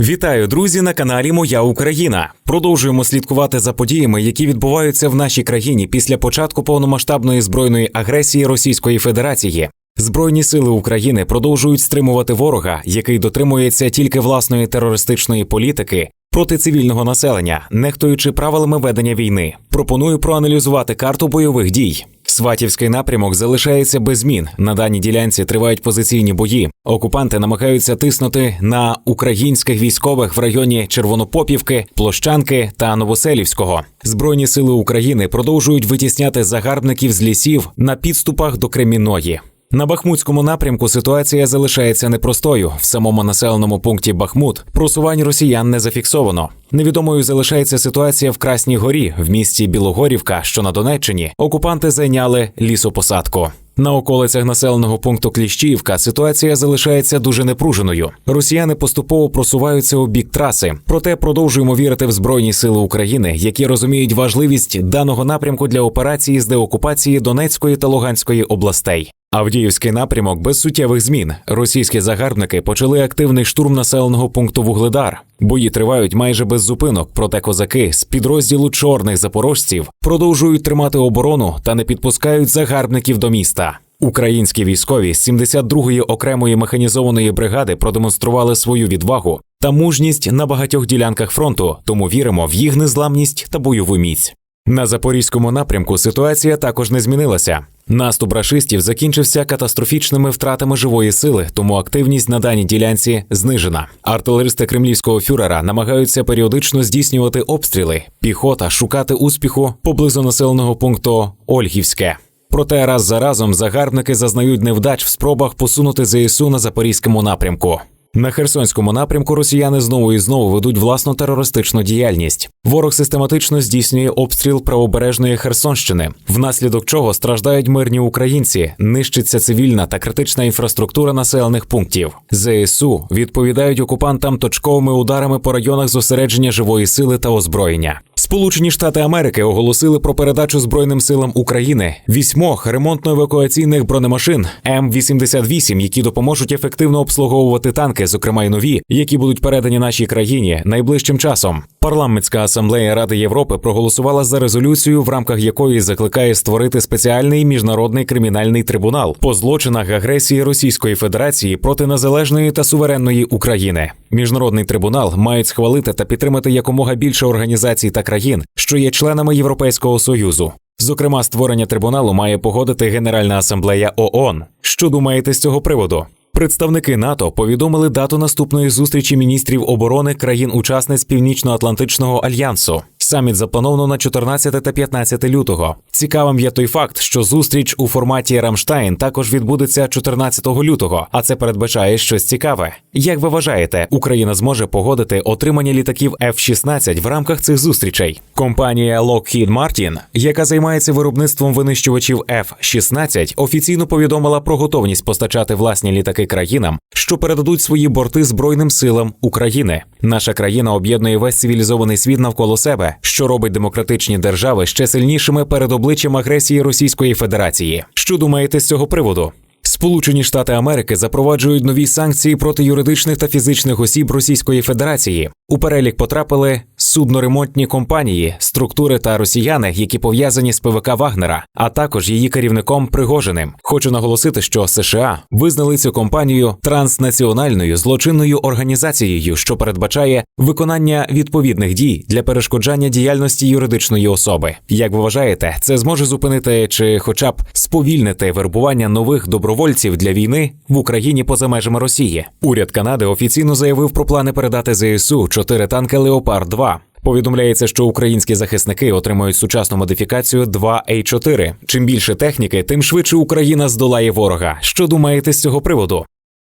Вітаю, друзі, на каналі Моя Україна. Продовжуємо слідкувати за подіями, які відбуваються в нашій країні після початку повномасштабної збройної агресії Російської Федерації. Збройні сили України продовжують стримувати ворога, який дотримується тільки власної терористичної політики проти цивільного населення, нехтуючи правилами ведення війни. Пропоную проаналізувати карту бойових дій. Сватівський напрямок залишається без змін. На даній ділянці тривають позиційні бої. Окупанти намагаються тиснути на українських військових в районі Червонопопівки, Площанки та Новоселівського. Збройні сили України продовжують витісняти загарбників з лісів на підступах до Кремінної. На Бахмутському напрямку ситуація залишається непростою. В самому населеному пункті Бахмут просувань росіян не зафіксовано. Невідомою залишається ситуація в Красній горі в місті Білогорівка, що на Донеччині. Окупанти зайняли лісопосадку. На околицях населеного пункту Кліщіївка ситуація залишається дуже непруженою. Росіяни поступово просуваються у бік траси, проте продовжуємо вірити в збройні сили України, які розуміють важливість даного напрямку для операції з деокупації Донецької та Луганської областей. Авдіївський напрямок без суттєвих змін. Російські загарбники почали активний штурм населеного пункту Вугледар. Бої тривають майже без зупинок, проте козаки з підрозділу чорних запорожців продовжують тримати оборону та не підпускають загарбників до міста. Українські військові з 72-ї окремої механізованої бригади продемонстрували свою відвагу та мужність на багатьох ділянках фронту, тому віримо в їх незламність та бойову міць. На запорізькому напрямку ситуація також не змінилася. Наступ рашистів закінчився катастрофічними втратами живої сили, тому активність на даній ділянці знижена. Артилеристи кремлівського фюрера намагаються періодично здійснювати обстріли, піхота шукати успіху поблизу населеного пункту Ольгівське. Проте раз за разом загарбники зазнають невдач в спробах посунути ЗСУ на запорізькому напрямку. На Херсонському напрямку росіяни знову і знову ведуть власну терористичну діяльність. Ворог систематично здійснює обстріл правобережної Херсонщини, внаслідок чого страждають мирні українці, нищиться цивільна та критична інфраструктура населених пунктів. ЗСУ відповідають окупантам точковими ударами по районах зосередження живої сили та озброєння. Сполучені Штати Америки оголосили про передачу Збройним силам України вісьмох ремонтно-евакуаційних бронемашин М-88, які допоможуть ефективно обслуговувати танки, зокрема й нові, які будуть передані нашій країні найближчим часом. Парламентська асамблея Ради Європи проголосувала за резолюцію, в рамках якої закликає створити спеціальний міжнародний кримінальний трибунал по злочинах агресії Російської Федерації проти незалежної та суверенної України. Міжнародний трибунал мають схвалити та підтримати якомога більше організацій та країн, що є членами Європейського союзу. Зокрема, створення трибуналу має погодити Генеральна асамблея ООН. Що думаєте з цього приводу? Представники НАТО повідомили дату наступної зустрічі міністрів оборони країн-учасниць Північно-Атлантичного альянсу. Саміт заплановано на 14 та 15 лютого. Цікавим є той факт, що зустріч у форматі Рамштайн також відбудеться 14 лютого, а це передбачає щось цікаве. Як ви вважаєте, Україна зможе погодити отримання літаків F-16 в рамках цих зустрічей? Компанія Lockheed Martin, яка займається виробництвом винищувачів F-16, офіційно повідомила про готовність постачати власні літаки країнам, що передадуть свої борти Збройним силам України. Наша країна об'єднує весь цивілізований світ навколо себе, що робить демократичні держави ще сильнішими перед обличчям агресії Російської Федерації. Що думаєте з цього приводу? Сполучені Штати Америки запроваджують нові санкції проти юридичних та фізичних осіб Російської Федерації. У перелік потрапили судноремонтні компанії, структури та росіяни, які пов'язані з ПВК Вагнера, а також її керівником Пригожиним. Хочу наголосити, що США визнали цю компанію транснаціональною злочинною організацією, що передбачає виконання відповідних дій для перешкоджання діяльності юридичної особи. Як ви вважаєте, це зможе зупинити чи, хоча б сповільнити вербування нових добровольців для війни в Україні поза межами Росії? Уряд Канади офіційно заявив про плани передати ЗСУ чотири танки Леопард 2 Повідомляється, що українські захисники отримують сучасну модифікацію 2 a 4 Чим більше техніки, тим швидше Україна здолає ворога. Що думаєте з цього приводу?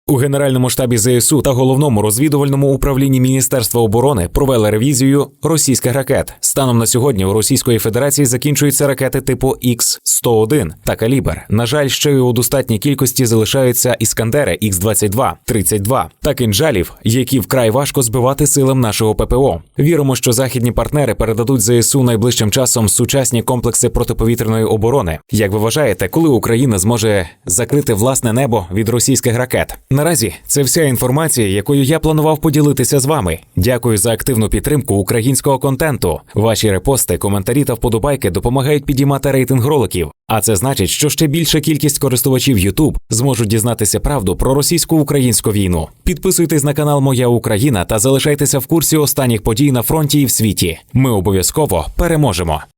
У Генеральному штабі ЗСУ та головному розвідувальному управлінні Міністерства оборони провели ревізію російських ракет. Станом на сьогодні у Російської Федерації закінчуються ракети типу Х-101 та калібр. На жаль, ще й у достатній кількості залишаються іскандери Х-22, 32 та кинжалів, які вкрай важко збивати силам нашого ППО. Віримо, що західні партнери передадуть ЗСУ найближчим часом сучасні комплекси протиповітряної оборони. Як ви вважаєте, коли Україна зможе закрити власне небо від російських ракет? Наразі це вся інформація, якою я планував поділитися з вами. Дякую за активну підтримку українського контенту. Ваші репости, коментарі та вподобайки допомагають підіймати рейтинг роликів. А це значить, що ще більша кількість користувачів YouTube зможуть дізнатися правду про російсько-українську війну. Підписуйтесь на канал Моя Україна та залишайтеся в курсі останніх подій на фронті і в світі. Ми обов'язково переможемо.